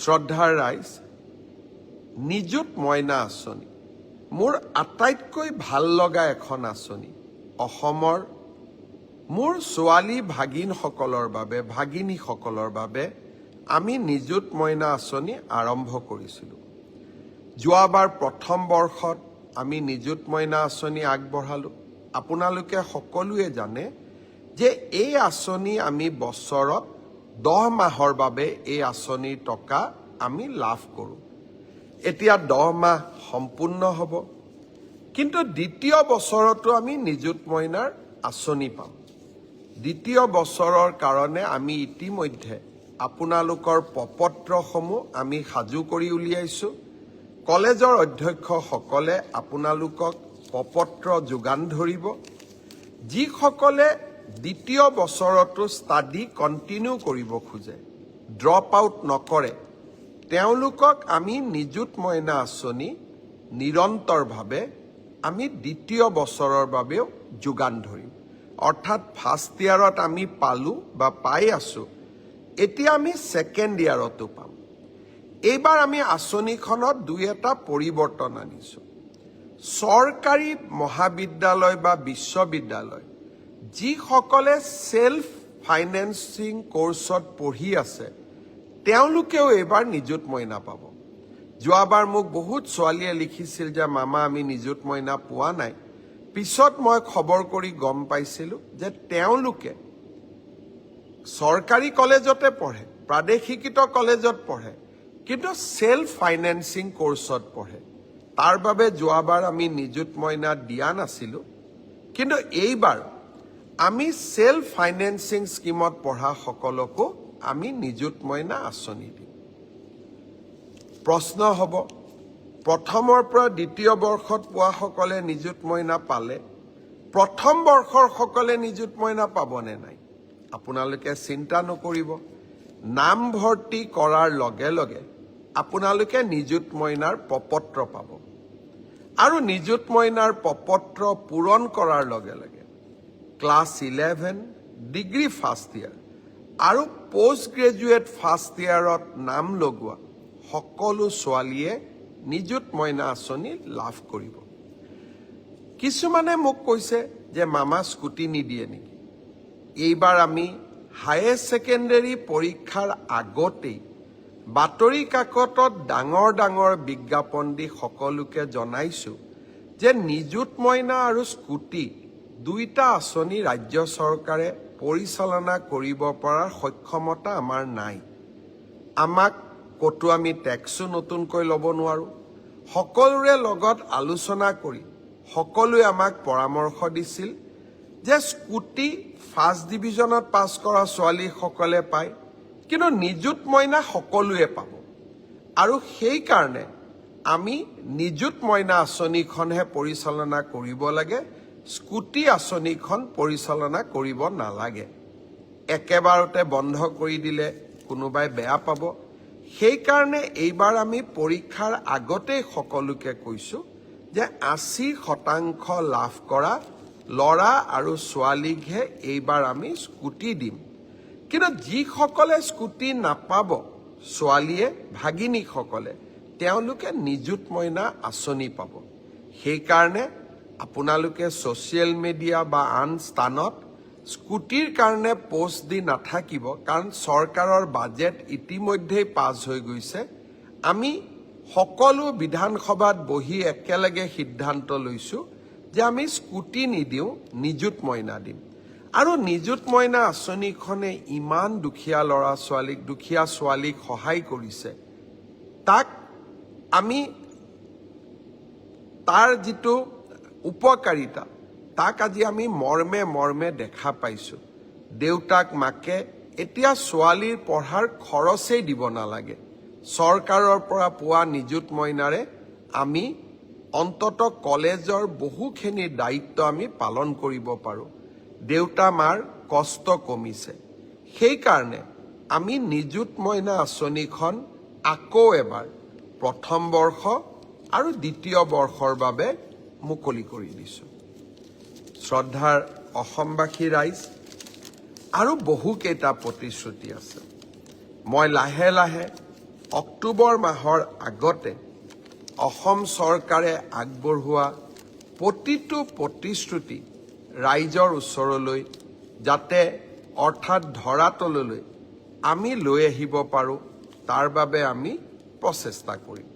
শ্ৰদ্ধাৰ ৰাইজ নিযুত মইনা আঁচনি মোৰ আটাইতকৈ ভাল লগা এখন আঁচনি অসমৰ মোৰ ছোৱালী ভাগিনসকলৰ বাবে ভাগিনীসকলৰ বাবে আমি নিযুত মইনা আঁচনি আৰম্ভ কৰিছিলোঁ। যোৱাবাৰ প্ৰথম বৰ্ষত আমি নিযুত মইনা আঁচনি আগবঢ়ালোঁ। আপোনালোকে সকলোৱে জানে যে এই আঁচনি আমি বছৰত দহ মাহৰ বাবে এই আঁচনিৰ টকা আমি লাভ কৰোঁ। এতিয়া দহ মাহ সম্পূৰ্ণ হ'ব কিন্তু দ্বিতীয় বছৰতো আমি নিযুত মইনাৰ আঁচনি পাম। দ্বিতীয় বছৰৰ কাৰণে আমি ইতিমধ্যে আপোনালোকৰ প্ৰপত্ৰসমূহ আমি সাজু কৰি উলিয়াইছোঁ। কলেজৰ অধ্যক্ষসকলে আপোনালোকক প্ৰপত্ৰ যোগান ধৰিব। যিসকলে দ্বিতীয় বছৰতো ষ্টাডি কণ্টিনিউ কৰিব খোজে ড্ৰপ আউট নকৰে। তেওঁলোকক আমি নিযুত মইনা আঁচনি নিৰন্তৰভাৱে আমি দ্বিতীয় বছৰৰ বাবেও যোগান ধৰিম। অৰ্থাৎ ফাৰ্ষ্ট ইয়াৰত আমি পালোঁ বা পাই আছোঁ, এতিয়া আমি ছেকেণ্ড ইয়াৰতো পাম। এইবাৰ আমি আঁচনিখনত দুই এটা পৰিৱৰ্তন আনিছোঁ। চৰকাৰী মহাবিদ্যালয় বা বিশ্ববিদ্যালয় যিসকলে ছেল্ফ ফাইনেন্সিং কৰ্চত পঢ়ি আছে, তেওঁলোকেও এইবাৰ নিযুত মইনা পাব যোৱাবাৰ মোক বহুত ছোৱালীয়ে লিখিছিল যে, মামা, আমি নিযুত মইনা পোৱা নাই। পিছত মই খবৰ কৰি গম পাইছিলোঁ যে তেওঁলোকে চৰকাৰী কলেজতে পঢ়ে, প্ৰাদেশিকৃত কলেজত পঢ়ে, কিন্তু ছেল্ফ ফাইনেন্সিং কৰ্চত পঢ়ে। তাৰ বাবে যোৱাবাৰ আমি নিযুত মইনা দিয়া নাছিলোঁ, কিন্তু এইবাৰ আমি ছেল্ফ ফাইনেন্সিং স্কীমত পঢ়া আমি নিযুত মইনা আঁচনি দিম। প্ৰশ্ন হ'ব প্ৰথমৰ পৰা দ্বিতীয় বৰ্ষত পোৱাসকলে নিযুত মইনা পালে প্ৰথম বৰ্ষৰ সকলে নিযুত মইনা পাবনে নাই? আপোনালোকে চিন্তা নকৰিব। নামভৰ্তি কৰাৰ লগে লগে আপোনালোকে নিযুত মইনাৰ প্ৰপত্ৰ পাব। আৰু নিযুত মইনাৰ প্ৰপত্ৰ পূৰণ কৰাৰ লগে লগে class eleven degree first year আৰু পষ্ট গ্ৰেজুৱেট ফাৰ্ষ্ট ইয়াৰত নাম লগোৱা সকলো ছোৱালীয়ে নিযুত মইনা আঁচনি লাভ কৰিব। কিছুমানে মোক কৈছে যে মামা স্কুটি নিদিয়ে নেকি? এইবাৰ আমি হায়াৰ ছেকেণ্ডেৰী পৰীক্ষাৰ আগতেই বাতৰি কাকতত ডাঙৰ ডাঙৰ বিজ্ঞাপন দি সকলোকে জনাইছোঁ যে নিযুত মইনা আৰু স্কুটি দুইটা আঁচনি ৰাজ্য চৰকাৰে পৰিচালনা কৰিব পৰাৰ সক্ষমতা আমাৰ নাই। আমাক ক'তো আমি টেক্সো নতুনকৈ ল'ব নোৱাৰোঁ। সকলোৰে লগত আলোচনা কৰি সকলোৱে আমাক পৰামৰ্শ দিছিল যে স্কুটি ফাৰ্ষ্ট ডিভিজনত পাছ কৰা ছোৱালীসকলে পায় কিন্তু নিযুত মইনা সকলোৱে পাব। আৰু সেইকাৰণে আমি নিযুত মইনা আঁচনিখনহে পৰিচালনা কৰিব লাগে স্কুটি আঁচনিখন পৰিচালনা কৰিব নালাগে। একেবাৰতে বন্ধ কৰি দিলে কোনোবাই বেয়া পাব। সেইকাৰণে এইবাৰ আমি পৰীক্ষাৰ আগতেই সকলোকে কৈছোঁ যে আশী শতাংশ লাভ কৰা ল'ৰা আৰু ছোৱালীকহে এইবাৰ আমি স্কুটি দিম। কিন্তু যিসকলে স্কুটি নাপাব ছোৱালীয়ে ভাগিনীসকলে তেওঁলোকে নিযুত মইনা আঁচনি পাব। সেইকাৰণে আপোনালোকে ছ'চিয়েল মিডিয়া বা আন স্থানত স্কুটিৰ কাৰণে পষ্ট দি নাথাকিব, কাৰণ চৰকাৰৰ বাজেট ইতিমধ্যেই পাছ হৈ গৈছে। আমি সকলো বিধানসভাত বহি একেলগে সিদ্ধান্ত লৈছোঁ যে আমি স্কুটি নিদিওঁ, নিযুত মইনা দিম। আৰু নিযুত মইনা আঁচনিখনে ইমান দুখীয়া ল'ৰা ছোৱালীক দুখীয়া ছোৱালীক সহায় কৰিছে। তাক আমি তাৰ যিটো উপকাৰিতা তাক আজি আমি মৰ্মে মৰ্মে দেখা পাইছোঁ। দেউতাক, মাকে এতিয়া ছোৱালীৰ পঢ়াৰ খৰচেই দিব নালাগে। চৰকাৰৰ পৰা পোৱা নিযুত মইনাৰে আমি অন্তত কলেজৰ বহুখিনি দায়িত্ব আমি পালন কৰিব পাৰোঁ। দেউতা, মাৰ কষ্ট কমিছে। সেইকাৰণে আমি নিযুত মইনা আঁচনিখন আকৌ এবাৰ, প্ৰথম বৰ্ষ আৰু দ্বিতীয় বৰ্ষৰ বাবে মুকলি কৰি দিছোঁ। শ্ৰদ্ধাৰ অসমবাসী ৰাইজ, আৰু বহুকেইটা প্ৰতিশ্ৰুতি আছে। মই লাহে লাহে অক্টোবৰ মাহৰ আগতে অসম চৰকাৰে আগবঢ়োৱা প্ৰতিটো প্ৰতিশ্ৰুতি ৰাইজৰ ওচৰলৈ, যাতে অৰ্থাৎ ধৰাতললৈ আমি লৈ আহিব পাৰোঁ, তাৰ বাবে আমি প্ৰচেষ্টা কৰিম।